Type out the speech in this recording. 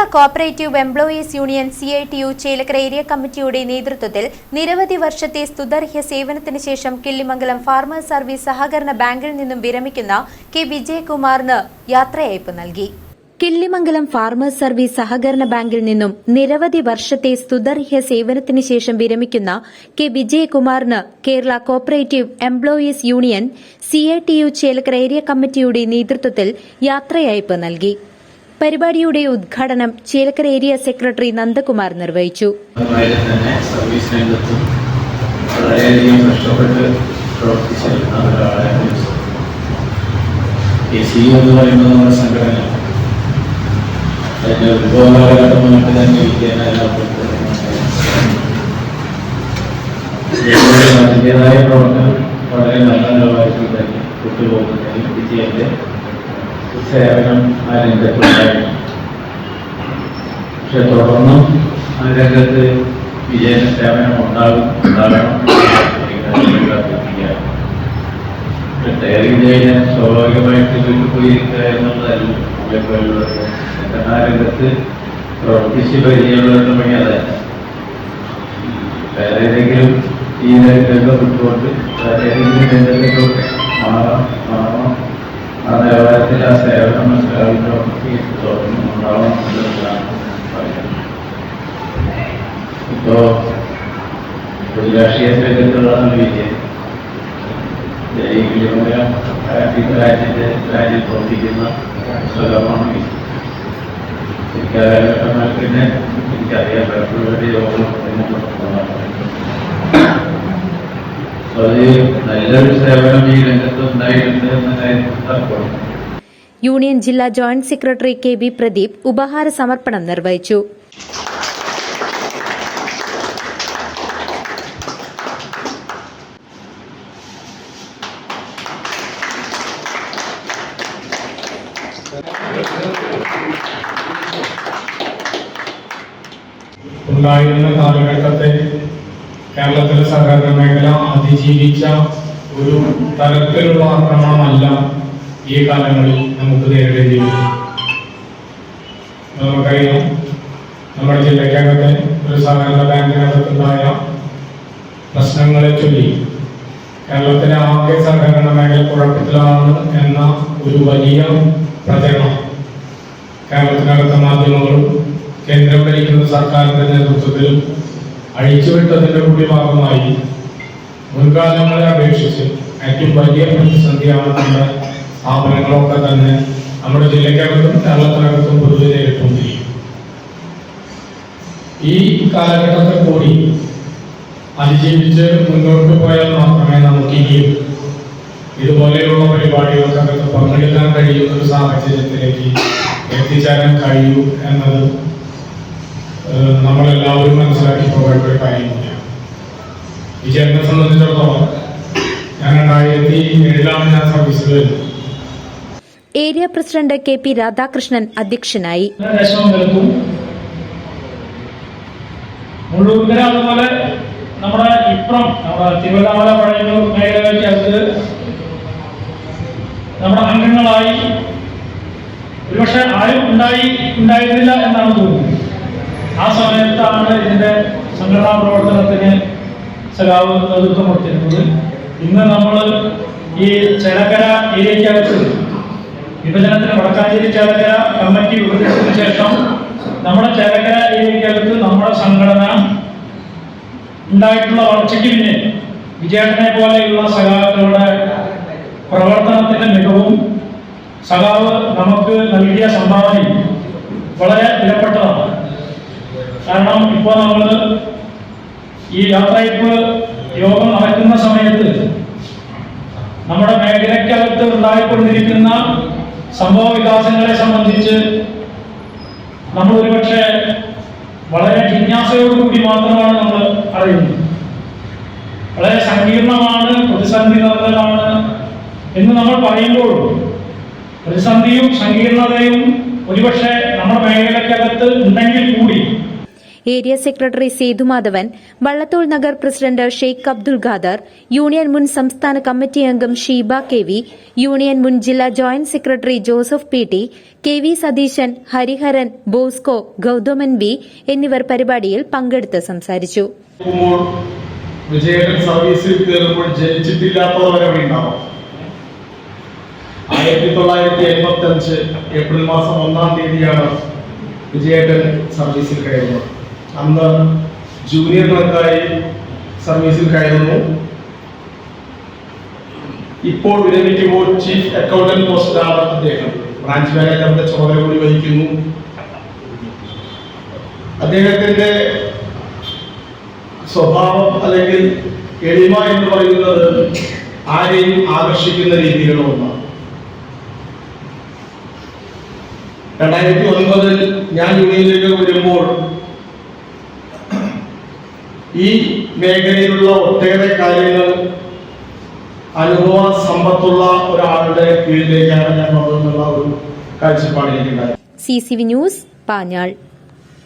Kerala cooperative employees union C I T U Chelakkara area കമ്മിറ്റിയുടെ നേതൃത്വത്തിൽ നിരവധി വർഷത്തെ സ്തുതർഹ്യ സേവനത്തിന് ശേഷം കിള്ളിമംഗലം ഫാർമേഴ്സ് സർവീസ് സഹകരണ ബാങ്കിൽ നിന്നും വിരമിക്കുന്ന കെ വിജയകുമാറിന് യാത്രയയപ്പ് നൽകി. കിള്ളിമംഗലം ഫാർമേഴ്സ് സർവീസ് സഹകരണ ബാങ്കിൽ നിന്നും നിരവധി വർഷത്തെ സ്തുതർഹ്യ സേവനത്തിന് ശേഷം വിരമിക്കുന്ന K വിജയകുമാറിന് Kerala cooperative employees union C I T U Chelakkara area കമ്മിറ്റിയുടെ നേതൃത്വത്തിൽ യാത്രയയപ്പ് നൽകി. പരിപാടിയുടെ ഉദ്ഘാടനം ചേലക്കര ഏരിയ സെക്രട്ടറി നന്ദകുമാർ നിർവഹിച്ചു. വളരെയധികം കഷ്ടപ്പെട്ട് പ്രവർത്തിച്ചിരുന്ന ഒരാളെ എ സി എന്ന് പറയുന്നത് നമ്മുടെ സംഘടന അതിന്റെ ഉത്ഭവ കാലഘട്ടമായിട്ട് തന്നെ അതിന്റെതായ പ്രവർത്തനം വളരെ നല്ല നിലവാരത്തിൽ തന്നെ കൊണ്ടുപോകുന്നതിന് വിജയന്റെ സേവനം ആ രംഗത്തുണ്ടായിരുന്നു പക്ഷെ തുടർന്നും ആ രംഗത്ത് വിജയന സേവനം ഉണ്ടാകും ഉണ്ടാകണം റിട്ടയർ വിജയന് സ്വാഭാവികമായിട്ട് വീട്ടിൽ പോയിരിക്കുക എന്നുള്ളതല്ല നമ്മളെപ്പോലുള്ളത് ആ രംഗത്ത് പ്രവർത്തിച്ച് പരിചയമുള്ള പണി അതല്ല വേറെ ഏതെങ്കിലും ഈ രംഗം വിട്ടുകൊണ്ട് വേറെ ഏതെങ്കിലും രംഗത്തേക്ക് മാറാം മാറണം. ആ ദേവാലയത്തിൽ ആ സേവനം മനസ്സിലാക്കി തുടർന്നും ഉണ്ടാവണം എന്നുള്ളതാണ് പറയുന്നത് ഇപ്പോ ഒരു രാഷ്ട്രീയ രംഗത്തുള്ളതാണ് വിജയം ജയിക്കുമ്പോൾ രാജ്യത്തിന്റെ രാജ്യം പ്രവർത്തിക്കുന്ന സ്ഥലമാണ് കാലഘട്ടങ്ങൾ പിന്നെ എനിക്കറിയാം പലപ്പോഴും യോഗം അത് നല്ലൊരു സേവനം ഈ രംഗത്ത് ഉണ്ടായിട്ടുണ്ട് എന്ന കാര്യത്തിൽ യൂണിയൻ ജില്ലാ joint secretary K B Pradeep ഉപഹാര സമർപ്പണം നിർവഹിച്ചു. ഉണ്ടായിരുന്ന കാലഘട്ടത്തെ കേരളത്തിലെ സഹകരണ മേഖല അതിജീവിച്ച ഒരു തരത്തിലുള്ള ആക്രമണമല്ല ഈ കാലങ്ങളിൽ നമുക്ക് നേരിടേണ്ടി വരും നമുക്കറിയാം നമ്മുടെ ജില്ലക്കകത്തെ ഒരു സഹകരണ ബാങ്കിനകത്തുണ്ടായ പ്രശ്നങ്ങളെ ചൊല്ലി കേരളത്തിലെ ആകെ സഹകരണ മേഖല കുഴപ്പത്തിലാണ് എന്ന ഒരു വലിയ പ്രചരണം കേരളത്തിനകത്തെ മാധ്യമങ്ങളും കേന്ദ്രം ഭരിക്കുന്ന സർക്കാരിന്റെ നേതൃത്വത്തിലും അഴിച്ചുവിട്ടതിന്റെ കൂടി ഭാഗമായി മുൻകാലങ്ങളെ അപേക്ഷിച്ച് ഏറ്റവും വലിയ പ്രതിസന്ധിയാണ് നമ്മുടെ സ്ഥാപനങ്ങളൊക്കെ തന്നെ നമ്മുടെ ജില്ലക്കകത്തും കേരളത്തിനകത്തും പൊതുവെ ഈ കാലഘട്ടത്തെ കൂടി അതിജീവിച്ച് മുന്നോട്ട് പോയാൽ മാത്രമേ നമുക്ക് ഇനിയും ഇതുപോലെയുള്ള പരിപാടികൾക്കകത്ത് പങ്കെടുക്കാൻ കഴിയുന്ന ഒരു സാഹചര്യത്തിലേക്ക് എത്തിച്ചേരാൻ കഴിയൂ എന്നത് നമ്മളെല്ലാവരും മനസ്സിലാക്കി പോകേണ്ട ഒരു കാര്യം കൂടിയാണ് വിജയനെ സംബന്ധിച്ചിടത്തോളം ഞാൻ രണ്ടായിരത്തി ഏഴിലാണ് ഞാൻ സർവീസിൽ വരുന്നത്. Area president K P Radhakrishnan അധ്യക്ഷനായി. അതുപോലെ നമ്മുടെ ഇപ്പുറം നമ്മുടെ തിരുവല്ലാമല പഴയൂർ മേഖലകൾക്ക് നമ്മുടെ അംഗങ്ങളായി ഒരുപക്ഷെ ആരും ഉണ്ടായി ഉണ്ടായിരുന്നില്ല എന്നാണ് തോന്നുന്നത്. ആ സമയത്താണ് ഇതിന്റെ സംഘടനാ പ്രവർത്തനത്തിന് സഖാവ് നേതൃത്വം കൊടുത്തിരുന്നത്. ഇന്ന് നമ്മൾ ഈ ചേലക്കര ഏരിയക്കകത്ത് വിഭജനത്തിന് വടക്കാഞ്ചേരി ചേലക്കര കമ്മിറ്റി വിഭജനത്തിന് ശേഷം നമ്മുടെ ചേലക്കര ഏരിയക്കകത്ത് നമ്മുടെ സംഘടന ഉണ്ടായിട്ടുള്ള വളർച്ചയ്ക്ക് പിന്നെ വിജയേട്ടനെ പോലെയുള്ള സഖാക്കളുടെ പ്രവർത്തനത്തിന്റെ മികവും സഖാവ് നമുക്ക് നൽകിയ സംഭാവനയും വളരെ വിലപ്പെട്ടതാണ്. കാരണം ഇപ്പോൾ നമ്മൾ ഈ യാത്രയപ്പ് യോഗം നടക്കുന്ന സമയത്ത് നമ്മുടെ മേഖലയ്ക്കകത്ത് ഉണ്ടായിക്കൊണ്ടിരിക്കുന്ന സംഭവ വികാസങ്ങളെ സംബന്ധിച്ച് നമ്മൾ ഒരുപക്ഷെ വളരെ ജിജ്ഞാസയോടുകൂടി മാത്രമാണ് നമ്മൾ അറിയുന്നത്. വളരെ സങ്കീർണമാണ് പ്രതിസന്ധി നിറഞ്ഞതാണ് എന്ന് നമ്മൾ പറയുമ്പോൾ പ്രതിസന്ധിയും സങ്കീർണതയും ഒരുപക്ഷെ നമ്മുടെ മേഖലയ്ക്കകത്ത് ഉണ്ടെങ്കിൽ കൂടി area secretary Sethumadhavan Vallathol Nagar president Sheikh Abdul Khader union മുൻ സംസ്ഥാന കമ്മിറ്റി അംഗം ഷീബ കെ വി യൂണിയൻ മുൻ ജില്ലാ joint secretary Joseph P T K V Satheesan Hariharan Bosco Gauthaman B എന്നിവർ പരിപാടിയിൽ പങ്കെടുത്ത് സംസാരിച്ചു. ആയിരത്തി തൊള്ളായിരത്തി എൺപത്തി അഞ്ച് ഏപ്രിൽ മാസം ഒന്നാം തീയതിയാണ് വിജയേട്ടൻ സർവീസിൽ കയറുന്നത്. അന്ന് ജൂനിയർ ക്ലർക്കായി സർവീസിൽ കയറുന്നു. ഇപ്പോൾ വിരമിക്കുമ്പോൾ ചീഫ് അക്കൗണ്ടന്റ് പോസ്റ്റിലാണ് അദ്ദേഹം. ബ്രാഞ്ച് മാനേജറുടെ ചുമതല കൂടി വഹിക്കുന്നു. അദ്ദേഹത്തിന്റെ സ്വഭാവം അല്ലെങ്കിൽ എളിമ എന്ന് പറയുന്നത് ആരെയും ആകർഷിക്കുന്ന രീതിയിലുള്ള ഒന്നാണ്. രണ്ടായിരത്തി ഒൻപതിൽ ഞാൻ യൂണിയനിലേക്ക് വരുമ്പോൾ ഈ മേഖലയിലുള്ള ഒട്ടേറെ കാര്യങ്ങൾ അനുഭവ സമ്പത്തുള്ള ഒരാളുടെ കീഴിലേക്കാണ് ഞാൻ വന്നതെന്നുള്ള ഒരു കാഴ്ചപ്പാടിലേക്കുണ്ടായി C C V news Panjal.